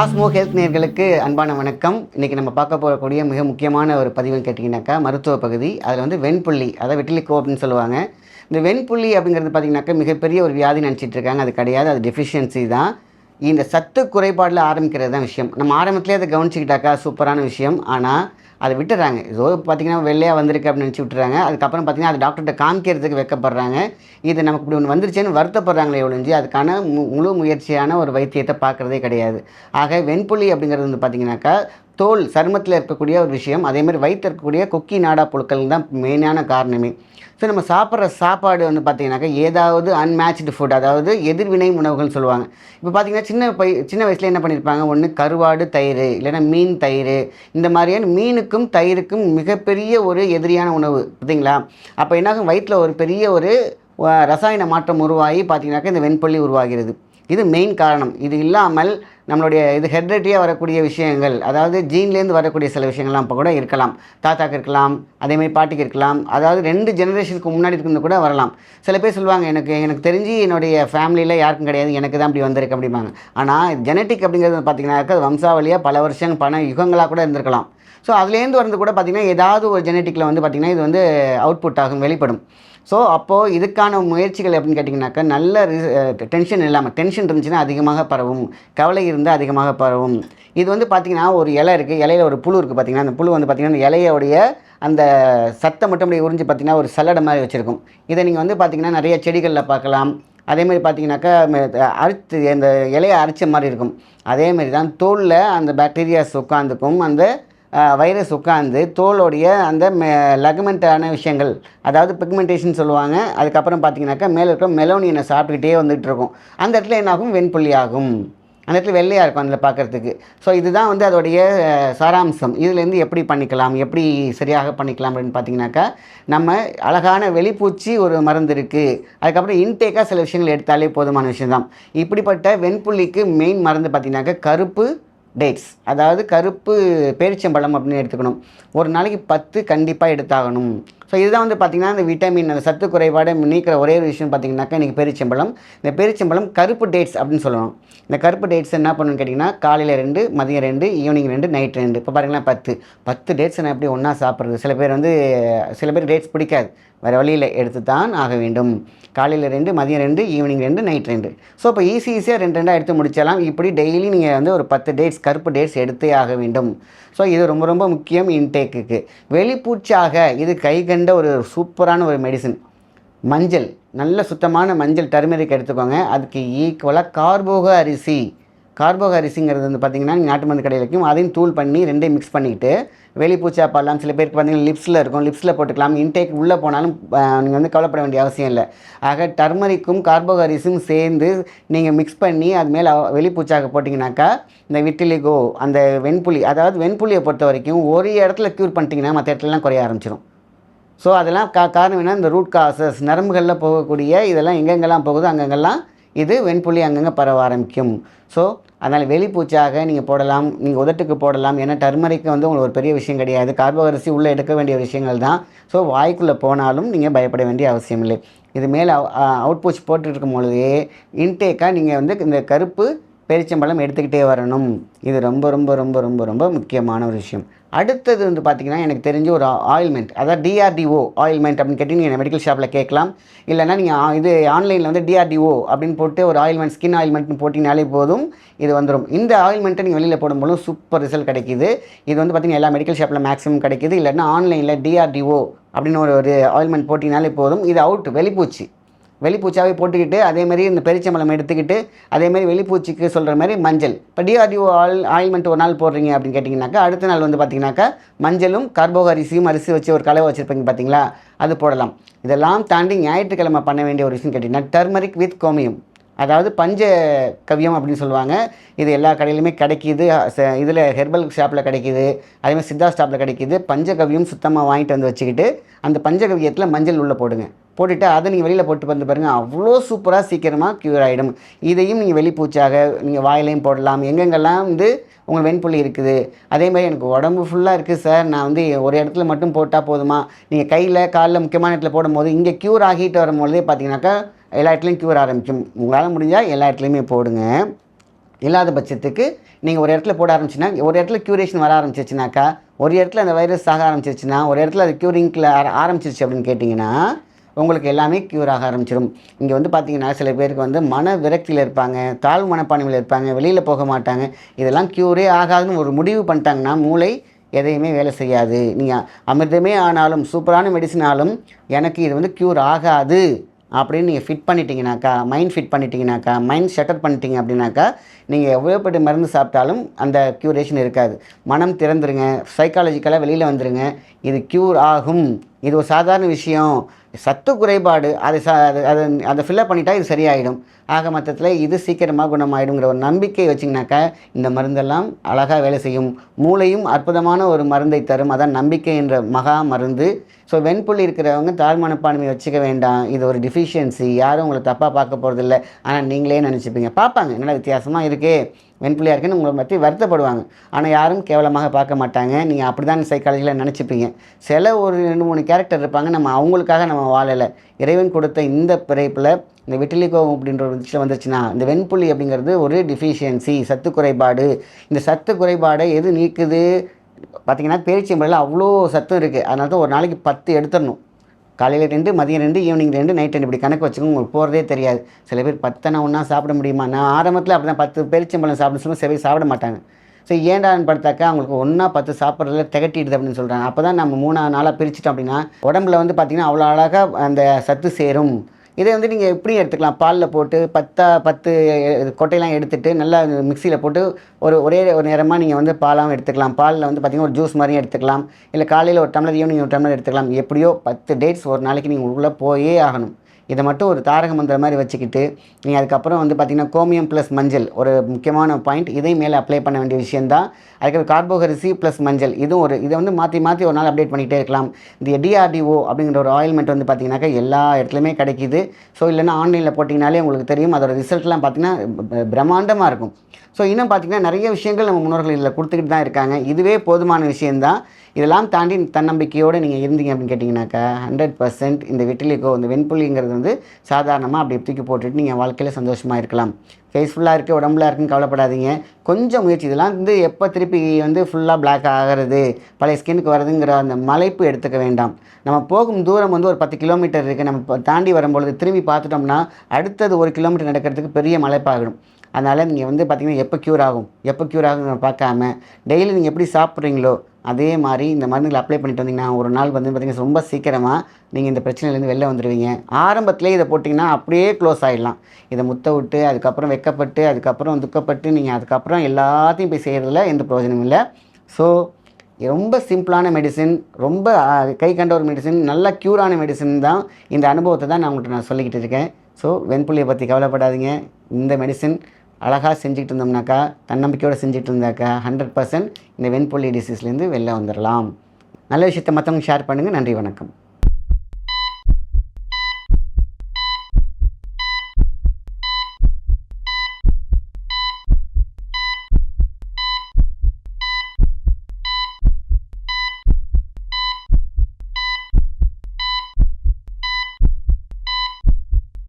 Cosmo health நேர்களுக்கு அன்பான வணக்கம். இன்றைக்கி நம்ம பார்க்க போகக்கூடிய மிக முக்கியமான ஒரு பதிவுன்னு கேட்டிங்கனாக்கா மருத்துவ பகுதி. அதில் வந்து வெண்புள்ளி அதாவது வெட்டிலிக்கோ அப்படின்னு சொல்லுவாங்க. இந்த வெண்புள்ளி அப்படிங்கிறது பார்த்திங்கனாக்கா மிகப்பெரிய ஒரு வியாதி நினச்சிட்டு இருக்காங்க. அது கிடையாது அது டெஃபிஷியன்சி தான். இந்த சத்து குறைபாடில் ஆரம்பிக்கிறது தான் விஷயம். நம்ம ஆரம்பத்திலே அதை கவனிச்சிக்கிட்டாக்கா சூப்பரான விஷயம். ஆனால் அதை விட்டுறாங்க. ஏதோ பார்த்தீங்கன்னா வெள்ளையாக வந்திருக்கு அப்படின்னு நினச்சி விட்டுறாங்க. அதுக்கப்புறம் பார்த்தீங்கன்னா அது டாக்டர்கிட்ட காமிக்கிறதுக்கு வைக்கப்படுறாங்க. இது நமக்கு இப்படி ஒன்று வந்துருச்சேன்னு வருத்தப்படுறாங்களே ஒழிஞ்சு அதுக்கான முழு முயற்சியான ஒரு வைத்தியத்தை பார்க்குறதே கிடையாது. ஆக வெண்புள்ளி அப்படிங்கிறது வந்து பார்த்தீங்கன்னாக்கா தோல் சருமத்தில் இருக்கக்கூடிய ஒரு விஷயம் அதே மாதிரி வயிற்று இருக்கக்கூடிய கொக்கி நாடா புழுக்கள் தான் மெயினான காரணமே. ஸோ நம்ம சாப்பிட்ற சாப்பாடு வந்து பார்த்திங்கனாக்கா ஏதாவது அன்மேட்ச்டு ஃபுட் அதாவது எதிர்வினை உணவுகள்னு சொல்லுவாங்க. இப்போ பார்த்தீங்கன்னா சின்ன பை சின்ன வயசில் என்ன பண்ணியிருப்பாங்க ஒன்று கருவாடு தயிர் இல்லைன்னா மீன் தயிர். இந்த மாதிரியான மீனுக்கும் தயிருக்கும் மிகப்பெரிய ஒரு எதிரியான உணவு பார்த்தீங்களா? அப்போ என்னாகும்? வயிற்றில் ஒரு பெரிய ஒரு ரசாயன மாற்றம் உருவாகி பார்த்தீங்கன்னாக்கா இந்த வெண்பள்ளி உருவாகிறது. இது மெயின் காரணம். இது இல்லாமல் நம்மளுடைய இது ஹெட்ரேட்டியாக வரக்கூடிய விஷயங்கள் அதாவது ஜீன்லேருந்து வரக்கூடிய சில விஷயங்கள்லாம் இப்போ கூட இருக்கலாம். தாத்தாக்கு இருக்கலாம் அதேமாதிரி பாட்டிக்கு இருக்கலாம் அதாவது ரெண்டு ஜெனரேஷனுக்கு முன்னாடி இருந்து கூட வரலாம். சில பேர் சொல்லுவாங்க எனக்கு எனக்கு தெரிஞ்சு என்னுடைய ஃபேமிலியில் யாருக்கும் கிடையாது எனக்கு தான் அப்படி வந்திருக்கு அப்படிம்பாங்க. ஆனால் ஜெனட்டிக் அப்படிங்கிறது பார்த்தீங்கன்னாக்கா அது வம்சாவளியாக பல வருஷம் பண யுகங்களாக கூட இருந்திருக்கலாம். ஸோ அதுலேருந்து வந்து கூட பார்த்திங்கன்னா ஏதாவது ஒரு ஜெனட்டிக்கில் வந்து பார்த்திங்கன்னா இது வந்து அவுட்புட் ஆகும் வெளிப்படும். ஸோ அப்போது இதுக்கான முயற்சிகள் எப்படின்னு கேட்டிங்கனாக்கா நல்ல டென்ஷன் இல்லாமல் டென்ஷன் இருந்துச்சுன்னா அதிகமாக பரவும். கவலை இருந்தால் அதிகமாக பரவும். இது வந்து பார்த்திங்கன்னா ஒரு இலை இருக்குது இலையில ஒரு புழு இருக்குது பார்த்திங்கன்னா அந்த புழு வந்து பார்த்திங்கன்னா அந்த இலையோடைய அந்த சத்தை மட்டும் அப்படியே உறிஞ்சு பார்த்திங்கன்னா ஒரு சல்லடை மாதிரி வச்சுருக்கும். இதை நீங்கள் வந்து பார்த்திங்கன்னா நிறைய செடிகளில் பார்க்கலாம். அதே மாதிரி பார்த்தீங்கன்னாக்கா ம- அரித்து அந்த இலையை அரிச்ச மாதிரி இருக்கும். அதே மாதிரி தான் தோலில் அந்த பாக்டீரியாஸ் உட்காந்துக்கும் அந்த வைரஸ் உட்காந்து தோலோடைய அந்த லெகமெண்ட்டான விஷயங்கள் அதாவது பிக்மெண்டேஷன் சொல்லுவாங்க அதுக்கப்புறம் பார்த்தீங்கன்னாக்கா மேலே இருக்கிற மெலோனியனை சாப்பிட்டுக்கிட்டே வந்துகிட்டு இருக்கும் அந்த இடத்துல என்னாகும் வெண்புள்ளி ஆகும். அந்த இடத்துல வெள்ளையாக இருக்கும் அதில் பார்க்குறதுக்கு. ஸோ இதுதான் வந்து அதோடைய சாராம்சம். இதுலேருந்து எப்படி பண்ணிக்கலாம்? எப்படி சரியாக பண்ணிக்கலாம் அப்படின்னு பார்த்தீங்கன்னாக்கா நம்ம அழகான வெளிப்பூச்சி ஒரு மருந்து இருக்குது அதுக்கப்புறம் இன்டேக்காக சில விஷயங்கள் எடுத்தாலே போதுமான விஷயம்தான். இப்படிப்பட்ட வெண்புள்ளிக்கு மெயின் மருந்து பார்த்தீங்கன்னாக்கா கருப்பு டேட்ஸ் அதாவது கருப்பு பேரிச்சம்பழம் அப்படின்னு எடுத்துக்கணும். ஒரு நாளைக்கு பத்து கண்டிப்பாக எடுத்தாகணும். ஸோ இதுதான் வந்து பார்த்திங்கன்னா இந்த விட்டமின் அந்த சத்து குறைபாடு நீக்கிற ஒரே ஒரு விஷயம் பார்த்திங்கனாக்கா இன்றைக்கி பேரிச்சம்பழம். இந்த பேரிச்சம்பழம் கருப்பு டேட்ஸ் அப்படின்னு சொல்லணும். இந்த கருப்பு டேட்ஸ் என்ன பண்ணணும்னு கேட்டிங்கன்னா காலையில் ரெண்டு மதியம் ரெண்டு ஈவினிங் ரெண்டு நைட் ரெண்டு. இப்போ பாருங்களேன் பத்து. பத்து டேட்ஸ் நான் எப்படி ஒன்றா சாப்பிட்றது? சில பேர் வந்து சில பேர் டேட்ஸ் பிடிக்காது. வேறு வழியில் எடுத்து தான் ஆக வேண்டும். காலையில் ரெண்டு மதியம் ரெண்டு ஈவினிங் ரெண்டு நைட் ரெண்டு. ஸோ இப்போ ஈஸி ஈஸியாக ரெண்டு ரெண்டாக எடுத்து முடிச்சிடலாம். இப்படி டெய்லி நீங்கள் வந்து ஒரு பத்து டேட்ஸ் கருப்பு டேட்ஸ் எடுத்தே ஆக வேண்டும். ஸோ இது ரொம்ப ரொம்ப முக்கியம் இன்டேக்குக்கு வெளிப்பூச்சாக இது கைகண்ட ஒரு சூப்பரான ஒரு மெடிசன் மஞ்சள் நல்ல சுத்தமான மஞ்சள் டர்மெரிக் எடுத்துக்கோங்க. அதுக்கு ஈக்குவலாக கார்போக அரிசி. கார்போக அரிசிங்கிறது வந்து பார்த்திங்கன்னா நீங்கள் நாட்டு மருந்து கடையில் வைக்கும். அதையும் தூள் பண்ணி ரெண்டையும் மிக்ஸ் பண்ணிக்கிட்டு வெளிப்பூச்சா பாடலாம் சில பேருக்கு பார்த்தீங்கன்னா லிப்ஸில் இருக்கும். லிப்ஸில் போட்டுக்கலாம். இன்டேக் உள்ளே போனாலும் நீங்கள் வந்து கவலைப்பட வேண்டிய அவசியம் இல்லை. ஆக டர்மரிக்கும் கார்போக அரிசும் சேர்ந்து நீங்கள் மிக்ஸ் பண்ணி அது மேலே வெளிப்பூச்சாக போட்டிங்கனாக்கா இந்த விட்டிலிகோ அந்த வெண்புலி அதாவது வெண்புலியை பொறுத்த வரைக்கும் ஒரு இடத்துல க்யூர் பண்ணிட்டீங்கன்னா மற்ற இடத்துலலாம் குறைய ஆரம்பிச்சிடும் ஸோ அதெல்லாம் கா காரணம் என்ன? இந்த ரூட் காசஸ் நரம்புகளில் போகக்கூடிய இதெல்லாம் எங்கெங்கெல்லாம் போகுதோ அங்கங்கெல்லாம் இது வெண்புள்ளி அங்கங்கே பரவ ஆரம்பிக்கும். ஸோ அதனால் வெளிப்பூச்சாக நீங்கள் போடலாம் நீங்கள் உதட்டுக்கு போடலாம். ஏன்னா டர்மரிக்கு வந்து உங்களுக்கு ஒரு பெரிய விஷயம் கிடையாது. கார்போகரிசி உள்ளே எடுக்க வேண்டிய விஷயங்கள் தான். ஸோ வாய்க்குள்ளே போனாலும் நீங்கள் பயப்பட வேண்டிய அவசியம் இல்லை. இது மேலே அவுட்பூச் பூச் போட்டுருக்கும் பொழுதே இன்டேக்காக நீங்கள் வந்து இந்த கருப்பு பேரிச்சம்பழம் எடுத்துக்கிட்டே வரணும். இது ரொம்ப ரொம்ப ரொம்ப ரொம்ப ரொம்ப முக்கியமான ஒரு விஷயம். அடுத்தது வந்து பார்த்திங்கன்னா எனக்கு தெரிஞ்ச ஒரு ஆயில்மெண்ட் அதாவது டிஆர்டிஓ ஆயில்மெண்ட் அப்படின்னு கேட்டு நீங்கள் மெடிக்கல் ஷாப்பில் கேட்கலாம். இல்லைன்னா நீங்கள் இது ஆன்லைனில் வந்து டிஆர்டிஓ அப்படின்னு போட்டு ஒரு ஆயில்மெண்ட் ஸ்கின் ஆயில்மெண்ட்னு போட்டிங்கனாலே போதும் இது வந்துடும் இந்த ஆயில்மெண்ட்டை நீங்கள் வெளியில் போடும்போது சூப்பர் ரிசல்ட் கிடைக்குது. இது வந்து பார்த்திங்கன்னா எல்லா மெடிக்கல் ஷாப்பில் மேக்ஸிமம் கிடைக்குது. இல்லைன்னா ஆன்லைனில் டிஆர்டிஓ அப்படின்னு ஒரு ஒரு ஆயில்மெண்ட் போட்டிங்கனாலே போதும். இது அவுட் வெளிப்பூச்சி. வெளிப்பூச்சாவே போட்டுக்கிட்டு அதே மாதிரி இந்த பெரிச்சம்பளம் எடுத்துக்கிட்டு அதே மாதிரி வெளிப்பூச்சிக்கு சொல்கிற மாதிரி மஞ்சள். இப்போ டிஆர்டிஓ ஆயில் ஆயில்மெண்ட் ஒரு நாள் போடுறீங்க அப்படின்னு கேட்டிங்கனாக்கா அடுத்த நாள் வந்து பார்த்தீங்கன்னாக்கா மஞ்சளும் கார்போஹரிசியும் அரிசி வச்சு ஒரு கலவை வச்சுருப்பீங்க பார்த்தீங்களா அது போடலாம். இதெல்லாம் தாண்டி ஞாயிற்றுக்கிழமை பண்ண வேண்டிய ஒரு விஷயம் கேட்டிங்கன்னா டர்மரிக் வித் கோமியம். அதாவது பஞ்ச கவியம் அப்படின்னு சொல்லுவாங்க. இது எல்லா கடையிலுமே கிடைக்கிது. இதில் ஹெர்பல் ஷாப்பில் கிடைக்கிது. அதேமாதிரி சித்தா ஷாப்பில் கிடைக்கிது. பஞ்சகவியம் சுத்தமாக வாங்கிட்டு வந்து வச்சுக்கிட்டு அந்த பஞ்சகவியத்தில் மஞ்சள் உள்ளே போடுங்க. போட்டுவிட்டு அதை நீங்கள் வெளியில் போட்டு வந்து பாருங்கள் அவ்வளோ சூப்பராக சீக்கிரமாக க்யூர் ஆகிடும் இதையும் நீங்கள் வெளிப்பூச்சாக நீங்கள் வாயிலையும் போடலாம். எங்கெங்கெல்லாம் வந்து உங்கள் வெண்புள்ளி இருக்குது. அதே மாதிரி எனக்கு உடம்பு ஃபுல்லாக இருக்குது சார் நான் வந்து ஒரு இடத்துல மட்டும் போட்டால் போதுமா? நீங்கள் கையில் காலில் முக்கியமான இடத்துல போடும்போது இங்கே க்யூர் ஆகிட்டு வரும்போதே பார்த்தீங்கன்னாக்கா எல்லா இடத்துலையும் க்யூர் ஆரம்பிக்கும். உங்களால் முடிஞ்சால் எல்லா இடத்துலையுமே போடுங்க. இல்லாத பட்சத்துக்கு நீங்கள் ஒரு இடத்துல போட ஆரம்பிச்சுன்னா ஒரு இடத்துல க்யூரேஷன் வர ஆரம்பிச்சிச்சுனாக்கா ஒரு இடத்துல அந்த வைரஸ் ஆக ஆரம்பிச்சிருச்சுன்னா ஒரு இடத்துல அது க்யூரிங்கில் ஆரம்பிச்சிருச்சு அப்படின்னு கேட்டிங்கன்னா உங்களுக்கு எல்லாமே க்யூர் ஆக ஆரம்பிச்சிடும் இங்கே வந்து பார்த்தீங்கன்னா சில பேருக்கு வந்து மன விரக்தியில் இருப்பாங்க தாழ்வு மனப்பான்மையில் இருப்பாங்க வெளியில் போக மாட்டாங்க. இதெல்லாம் க்யூரே ஆகாதுன்னு ஒரு முடிவு பண்ணிட்டாங்கன்னா மூளை எதையுமே வேலை செய்யாது. நீங்கள் அமிர்தமே ஆனாலும் சூப்பரான மெடிசன் ஆனாலும் எனக்கு இது வந்து க்யூர் ஆகாது அப்படின்னு நீங்கள் ஃபிட் பண்ணிட்டீங்கனாக்கா மைண்ட் ஃபிட் பண்ணிட்டீங்கனாக்கா மைண்ட் ஷட்டர் பண்ணிட்டீங்க அப்படின்னாக்கா நீங்கள் எவ்வளோப்பட்ட மருந்து சாப்பிட்டாலும் அந்த க்யூரேஷன் இருக்காது. மனம் திறந்துருங்க சைக்காலஜிக்கலாக வெளியில் வந்துருங்க. இது க்யூர் ஆகும். இது ஒரு சாதாரண விஷயம். சத்து குறைபாடு அதை ச அது அதை அதை ஃபில்லப் பண்ணிட்டா இது சரியாயிடும். ஆக மொத்தத்தில் இது சீக்கிரமாக குணமாயிடுங்கிற ஒரு நம்பிக்கை வச்சிங்கனாக்கா இந்த மருந்தெல்லாம் அழகாக வேலை செய்யும். மூளையும் அற்புதமான ஒரு மருந்தை தரும். அதான் நம்பிக்கை என்ற மகா மருந்து. ஸோ வெண்புள்ளி இருக்கிறவங்க தாழ்மனப்பான்மை வச்சுக்க வேண்டாம். இது ஒரு டிஃபிஷியன்சி யாரும் உங்களை தப்பாக பார்க்க போகிறதில்ல ஆனால் நீங்களே நினச்சிப்பீங்க. பார்ப்பாங்க. என்னடா வித்தியாசமாக இருக்கே? வெண்புள்ளியாக இருக்குன்னு உங்களை பற்றி வருத்தப்படுவாங்க. ஆனால் யாரும் கேவலமாக பார்க்க மாட்டாங்க. நீங்கள் அப்படி தான் சைக்காலஜியில் நினச்சிப்பீங்க. சில ஒரு ரெண்டு மூணு கேரக்டர் இருப்பாங்க. நம்ம அவங்களுக்காக நம்ம வாழலை. இறைவன் கொடுத்த இந்த பிறப்பில் இந்த விட்டிலிகோ அப்படின்ற ஒரு விஷயம் வந்துச்சுன்னா இந்த வெண்புள்ளி அப்படிங்கிறது ஒரு டிஃபிஷியன்சி சத்து குறைபாடு. இந்த சத்து குறைபாடை எது நீக்குது? பார்த்தீங்கன்னா பேரிச்சம்பழத்தில் அவ்வளோ சத்தம் இருக்குது அதனால தான் ஒரு நாளைக்கு பத்து எடுத்துடணும். காலையில் ரெண்டு மதியம் ரெண்டு ஈவினிங் ரெண்டு நைட் ரெண்டு. இப்படி கணக்கு வச்சுக்கோங்க. உங்களுக்கு போகிறதே தெரியாது. சில பேர் பத்தனை ஒன்றா சாப்பிட முடியுமா? நான் ஆரம்பத்தில் அப்படி தான் பத்து பேரிச்சம்பழம் சாப்பிட சொல்லுவோம் சில பேர் சாப்பிட மாட்டாங்க. ஸோ ஏண்டான்னு படுத்தாக்கா? அவங்களுக்கு ஒன்றா பத்து சாப்பிட்றதுல திகட்டிடுது அப்படின்னு சொல்கிறாங்க அப்போ தான் நம்ம மூணா நாளாக பிரிச்சிட்டோம் அப்படின்னா உடம்புல வந்து பார்த்திங்கன்னா அவ்வளோ அழகாக அந்த சத்து சேரும். இதை வந்து நீங்கள் எப்படியும் எடுத்துக்கலாம். பாலில் போட்டு பத்தா பத்து கொட்டையெல்லாம் எடுத்துகிட்டு நல்லா மிக்சியில் போட்டு ஒரு ஒரே ஒரு நேரமாக நீங்கள் வந்து பாலாகவும் எடுத்துக்கலாம். பாலில் வந்து பார்த்திங்கன்னா ஒரு ஜூஸ் மாதிரியும் எடுத்துக்கலாம். இல்லை காலையில் ஒரு டம்ளர் ஈவினிங் ஒரு டம்ளர் எடுத்துக்கலாம். எப்படியோ பத்து டேட்ஸ் ஒரு நாளைக்கு நீங்கள் உள்ளே போயே ஆகணும். இதை மட்டும் ஒரு தாரக மந்திரம் மாதிரி வச்சுக்கிட்டு நீங்கள் அதுக்கப்புறம் வந்து பார்த்திங்கன்னா கோமியம் ப்ளஸ் மஞ்சள் ஒரு முக்கியமான பாயிண்ட் இதையும் மேலே அப்ளை பண்ண வேண்டிய விஷயந்தான் அதுக்கப்புறம் கார்போஹரிசி ப்ளஸ் மஞ்சள். இதுவும் ஒரு இதை வந்து மாற்றி மாற்றி ஒரு நாள் அப்டேட் பண்ணிகிட்டே இருக்கலாம். இந்த டிஆர்டிஓ அப்படிங்கிற ஒரு ஆயில்மெண்ட் வந்து பார்த்திங்கனாக்கா எல்லா இடத்துலையுமே கிடைக்கிது. ஸோ இல்லைன்னா ஆன்லைனில் போட்டிங்கனாலே உங்களுக்கு தெரியும். அதோட ரிசல்ட்லாம் பார்த்திங்கன்னா பிரம்மாண்டமாக இருக்கும். ஸோ இன்னும் பார்த்திங்கன்னா நிறைய விஷயங்கள் நம்ம முன்னோர்கள் இதில் கொடுத்துக்கிட்டு தான் இருக்காங்க. இதுவே போதுமான விஷயந்தான் இதெல்லாம் தாண்டி தன்னம்பிக்கையோடு நீங்கள் இருந்தீங்க அப்படின்னு கேட்டிங்கனாக்கா ஹண்ட்ரட் பர்சன்ட் இந்த வெட்டிலிக்கோ இந்த வெண்புள்ளிங்கிறது வந்து சாதாரணமாக அப்படி தூக்கி போட்டுட்டு நீங்கள் வாழ்க்கையில் சந்தோஷமாக இருக்கலாம். ஃபேஸ்ஃபுல்லாக இருக்குது உடம்புல இருக்குன்னு கவலைப்படாதீங்க. கொஞ்சம் முயற்சி இதெல்லாம் வந்து எப்போ திருப்பி வந்து ஃபுல்லாக பிளாக் ஆகிறது பழைய ஸ்கின்னுக்கு வருதுங்கிற அந்த மலைப்பு எடுத்துக்க வேண்டாம். நம்ம போகும் தூரம் வந்து ஒரு பத்து கிலோமீட்டர் இருக்குது நம்ம தாண்டி வரும்பொழுது திரும்பி பார்த்துட்டோம்னா அடுத்தது ஒரு கிலோமீட்டர் நடக்கிறதுக்கு பெரிய மலைப்பாகிடும். அதனால் நீங்கள் வந்து பார்த்தீங்கன்னா எப்போ க்யூர் ஆகும்? எப்போ க்யூர் ஆகும் பார்க்காம டெய்லி நீங்கள் எப்படி சாப்பிட்றீங்களோ அதே மாதிரி இந்த மருந்துகளை அப்ளை பண்ணிட்டு வந்தீங்கன்னா ஒரு நாள் வந்து பார்த்தீங்கன்னா ரொம்ப சீக்கிரமாக நீங்கள் இந்த பிரச்சனையிலேருந்து வெளில வந்துடுவீங்க ஆரம்பத்திலே இதை போட்டிங்கன்னா அப்படியே க்ளோஸ் ஆகிடலாம் இதை முத்த விட்டு அதுக்கப்புறம் வெக்கப்பட்டு அதுக்கப்புறம் துக்கப்பட்டு நீங்கள் அதுக்கப்புறம் எல்லாத்தையும் போய் செய்கிறதுல எந்த பிரயோஜனமும் இல்லை. ஸோ ரொம்ப சிம்பிளான மெடிசின் ரொம்ப கை கண்ட ஒரு மெடிசின் நல்ல க்யூரான மெடிசின் தான் இந்த அனுபவத்தை தான் நான் உங்கள்கிட்ட நான் சொல்லிக்கிட்டு இருக்கேன். ஸோ வெண்புள்ளியை பற்றி கவலைப்படாதீங்க. இந்த மெடிசின் அழகாக செஞ்சுக்கிட்டு இருந்தோம்னாக்கா தன்னம்பிக்கையோடு செஞ்சுட்டு இருந்தாக்கா ஹண்ட்ரட் பர்சன்ட் இந்த வெண்புள்ளி டிசீஸ்லேருந்து வெளில வந்துடலாம் நல்ல விஷயத்தை மற்றவங்க ஷேர் பண்ணுங்கள் நன்றி வணக்கம்.